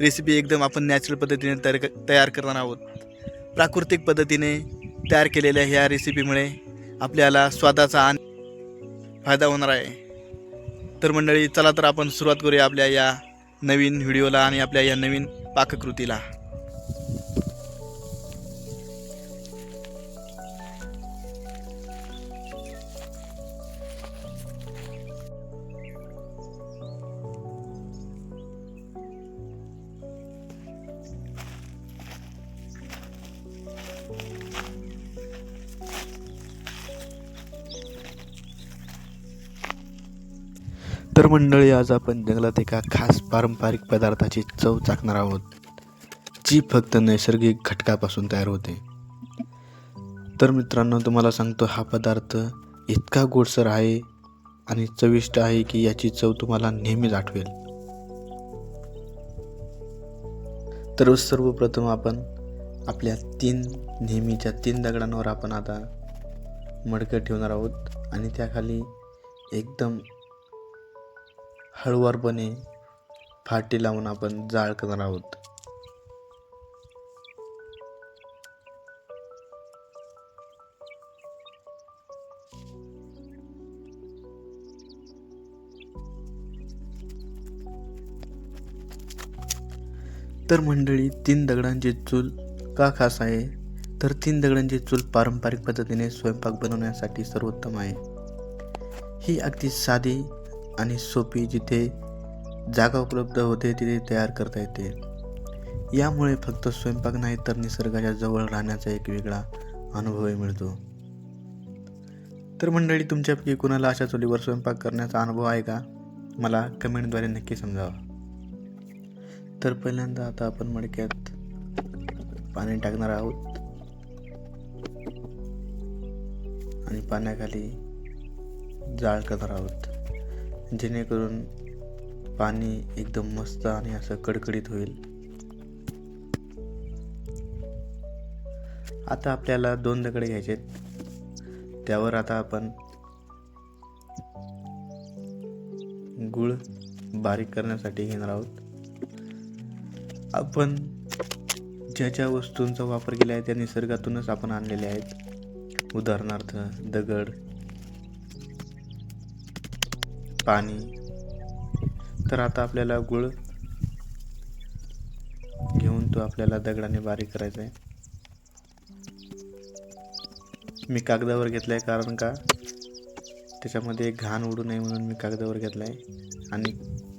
Recipe एकदम आपण natural पद्धतीने तयार क- तयार करणार आहोत. प्राकृतिक पद्धतीने तयार केलेल्या ह्या रेसिपीमुळे आपल्याला स्वादाचा आणि फायदा होणार आहे. तर मंडळी चला तर आपण सुरुवात करूया आपल्या या नवीन व्हिडिओला आणि आपल्या या नवीन पाककृतीला. तर मंडळी आज आपण जंगलात एका खास पारंपरिक पदार्थाची चव चाकणार आहोत जी फक्त नैसर्गिक घटकापासून तयार होते. तर मित्रांनो तुम्हाला सांगतो हा पदार्थ इतका गोडसर आहे आणि चविष्ट आहे की याची चव तुम्हाला नेहमीच आठवेल. तर सर्वप्रथम आपण आपल्या तीन नेहमीच्या तीन दगडांवर आपण आता मडकं ठेवणार आहोत आणि त्याखाली एकदम हळुवारपणे फाटी लावून आपण जाळ करणार आहोत. तर मंडळी तीन दगडांची चूल का खास आहे? तर तीन दगडांची चूल पारंपरिक पद्धतीने स्वयंपाक बनवण्यासाठी सर्वोत्तम आहे. ही अगदी साधी आणि सोपी जिथे जागा उपलब्ध होते तिथे तयार करता येते. यामुळे फक्त स्वयंपाक नाही तर निसर्गाच्या जवळ राहण्याचा एक वेगळा अनुभवही मिळतो. तर मंडळी तुमच्यापैकी कुणाला अशा चुलीवर स्वयंपाक करण्याचा अनुभव आहे का? मला कमेंटद्वारे नक्की समजावा. तर पहिल्यांदा आता आपण मडक्यात पाणी टाकणार आहोत. आणि पाण्याखाली जाळ करणार आहोत. जेणेकरून पाणी एकदम मस्त आणि असं कडकडीत होईल. आता आपल्याला दोन दगडे घ्यायचे त्यावर आता आपण गुळ बारीक करण्यासाठी घेणार आहोत. आपण ज्या ज्या वस्तूंचा वापर केला आहे त्या निसर्गातूनच आपण आणलेल्या आहेत. उदाहरणार्थ दगड पाणी. तर आता आपल्याला गुळ घेऊन तो आपल्याला दगडाने बारीक करायचा आहे. मी कागदावर घेतला आहे कारण का? त्याच्यामध्ये घाण उडू नये म्हणून मी कागदावर घेतला आहे आणि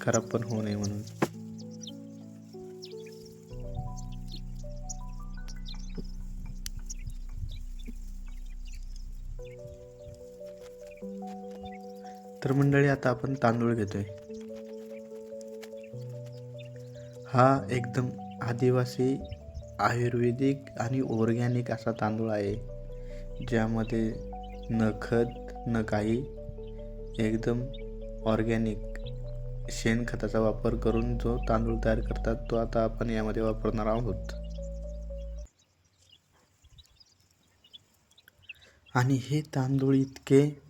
खराब पण होऊ नये म्हणून. तर मंडळी आता आपण तांदूळ घेतोय. हा एकदम आदिवासी आयुर्वेदिक आणि ऑर्गॅनिक असा तांदूळ आहे ज्यामध्ये न खत न काही एकदम ऑर्गॅनिक शेणखताचा वापर करून जो तांदूळ तयार करतात तो आता आपण यामध्ये वापरणार आहोत. आणि हे तांदूळ इतके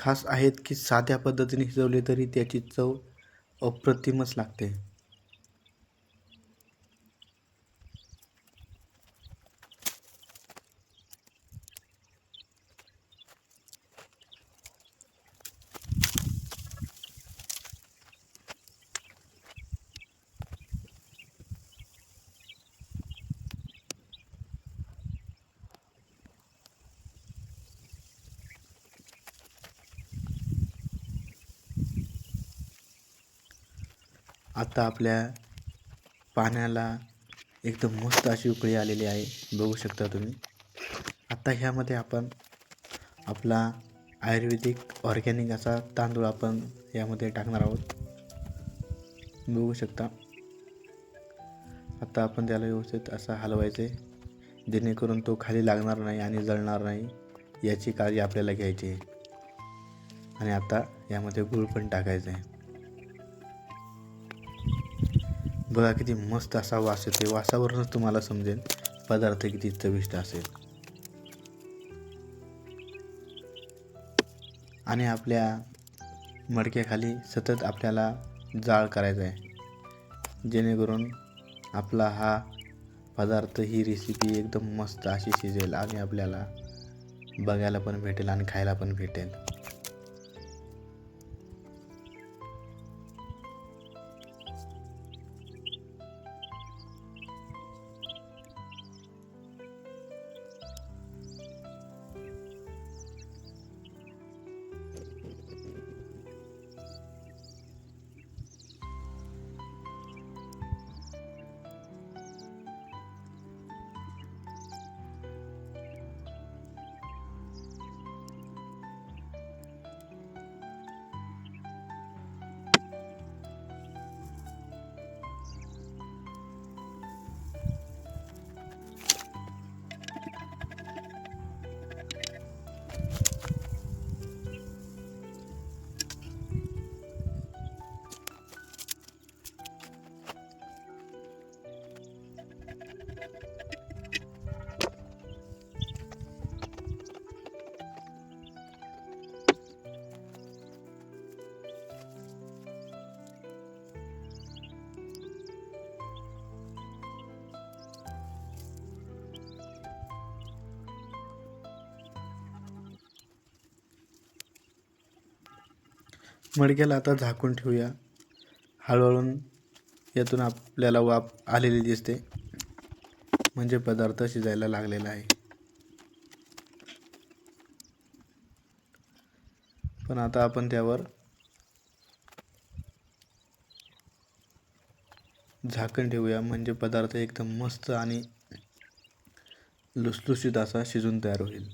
खास आहेत की साध्या पद्धतीने शिजवले तरी त्याची चव अप्रतिमच लागते. आता आपल्या पाण्याला एकदम मस्त अशी उकळी आलेली आहे. बघू शकता तुम्ही. आता ह्यामध्ये आपण आपला आयुर्वेदिक ऑर्गॅनिक असा तांदूळ आपण यामध्ये टाकणार आहोत. बघू शकता. आता आपण त्याला व्यवस्थित असा हलवायचं. आहे जेणेकरून तो खाली लागणार नाही आणि जळणार नाही. याची काळजी आपल्याला घ्यायची आहे. आणि आता यामध्ये गूळ पण टाकायचं. आहे बघा किती मस्त असा वास येते वासावरूनच तुम्हाला समजेल पदार्थ किती चविष्ट असेल. आणि आपल्या मडक्याखाली सतत आपल्याला जाळ करायचा आहे. जेणेकरून आपला हा पदार्थ ही रेसिपी एकदम मस्त अशी शिजेल आणि आपल्याला बघायला पण भेटेल आणि खायला पण भेटेल. मडक्याला आता झाकून ठेवूया. हळूहळू यातून आपल्याला वाफ आलेली दिसते. म्हणजे पदार्थ शिजायला लागलेला आहे. पण आता आपण त्यावर झाकण ठेवूया. म्हणजे पदार्थ एकदम मस्त आणि लुसलुशीत असा शिजून तयार होईल.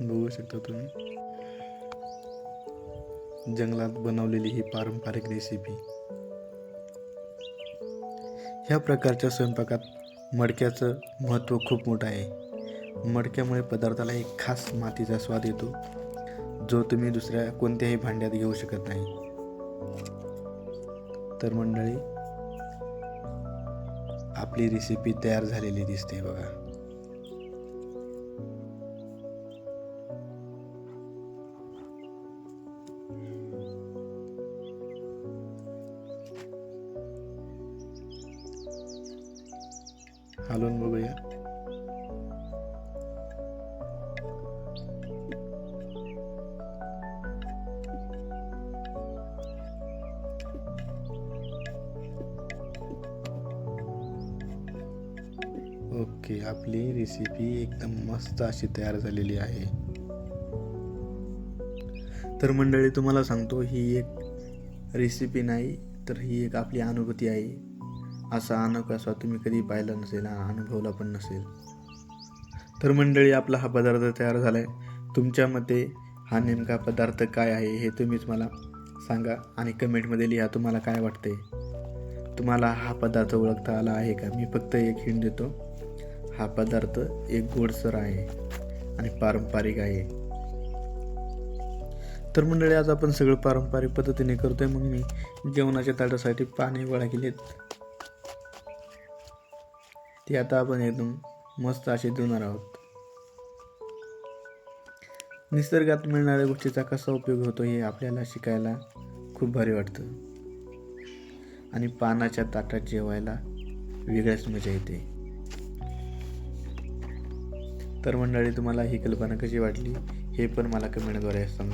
बघू शकता तुम्ही. जंगलात बनवलेली ही पारंपरिक रेसिपी ह्या प्रकारच्या स्वयंपाकात मडक्याचं महत्त्व खूप मोठं आहे. मडक्यामुळे पदार्थाला एक खास मातीचा स्वाद येतो जो तुम्ही दुसऱ्या कोणत्याही भांड्यात घेऊ शकत नाही. तर मंडळी आपली रेसिपी तयार झालेली दिसते बघा. हलवून बघूया. ओके आपली रेसिपी एकदम मस्त अशी तयार झालेली आहे. तर मंडळी तुम्हाला सांगतो ही एक रेसिपी नाही तर ही एक आपली अनुभूती आहे. असा अनोख असा तुम्ही कधी पाहिला नसेल आणि अनुभवला पण नसेल. तर मंडळी आपला हा पदार्थ तयार झाला आहे तुमच्या मते हा नेमका पदार्थ काय आहे हे तुम्हीच मला सांगा आणि कमेंटमध्ये लिहा तुम्हाला काय वाटते तुम्हाला हा पदार्थ ओळखता आला आहे का? मी फक्त एक हिंट देतो. हा पदार्थ एक गोडसर आहे आणि पारंपरिक आहे. तर मंडळी आज आपण सगळं पारंपरिक पद्धतीने करतोय. मग मी जेवणाच्या ताटासाठी पाणी गोळा केलेत. ते आता आपण एकदम मस्त असे धुणार आहोत. निसर्गात मिळणाऱ्या गोष्टीचा कसा उपयोग होतो हे आपल्याला शिकायला खूप भारी वाटतं. आणि पानाच्या ताटात जेवायला वेगळ्याच मजा येते. तर मंडळी तुम्हाला ही कल्पना कशी वाटली हे पण मला कमेंटद्वारे सम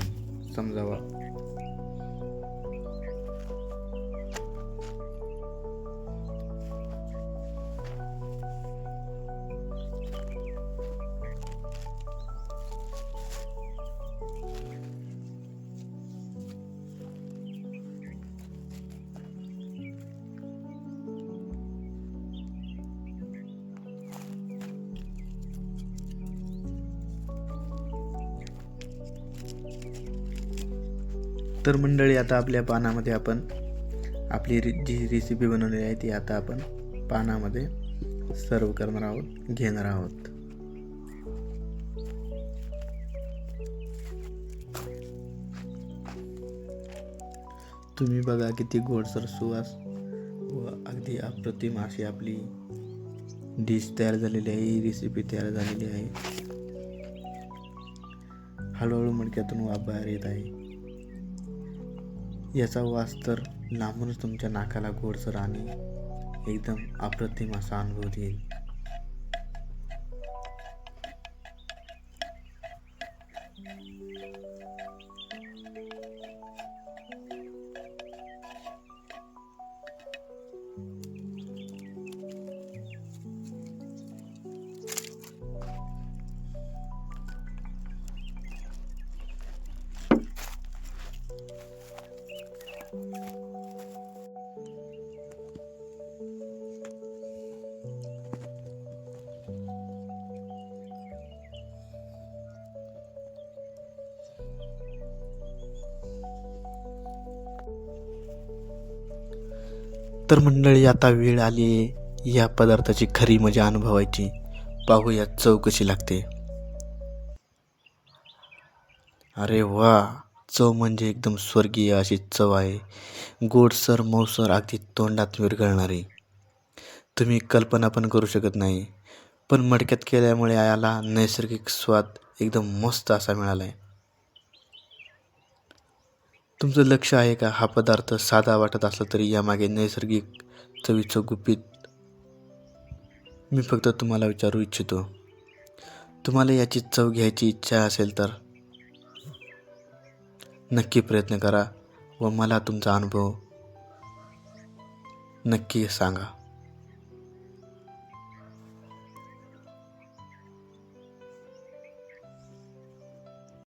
समजावा. तर मंडळी आता आपल्या पानामध्ये आपण आपली रि जी रेसिपी बनवलेली आहे ती आता आपण पानामध्ये सर्व करणार आहोत घेणार आहोत. तुम्ही बघा किती गोडसर सुवास व अगदी अप्रतिम अशी आपली डिश तयार झालेली आहे ही रेसिपी तयार झालेली आहे. हळूहळू मडक्यातून वाफ बाहेर येत आहे. याचा वास तर लांबूनच तुमच्या नाकाला गोडसर आणि एकदम अप्रतिम असा अनुभव देईल तर मंडळी आता वेळ आली आहे. या पदार्थाची खरी मजा अनुभवायची. पाहूया चव कशी लागते. अरे वा चव म्हणजे एकदम स्वर्गीय अशी चव आहे. गोडसर मौसर अगदी तोंडात विरघळणारी. तुम्ही कल्पना पण करू शकत नाही. पण मडक्यात केल्यामुळे याला नैसर्गिक स्वाद एकदम मस्त असा मिळाला आहे तुमचं लक्ष आहे का? हा पदार्थ साधा वाटत असला तरी यामागे नैसर्गिक चवीचं गुपित मी फक्त तुम्हाला विचारू इच्छितो. तुम्हाला याची चव घ्यायची इच्छा असेल तर? नक्की प्रयत्न करा व मला तुमचा अनुभव नक्की सांगा.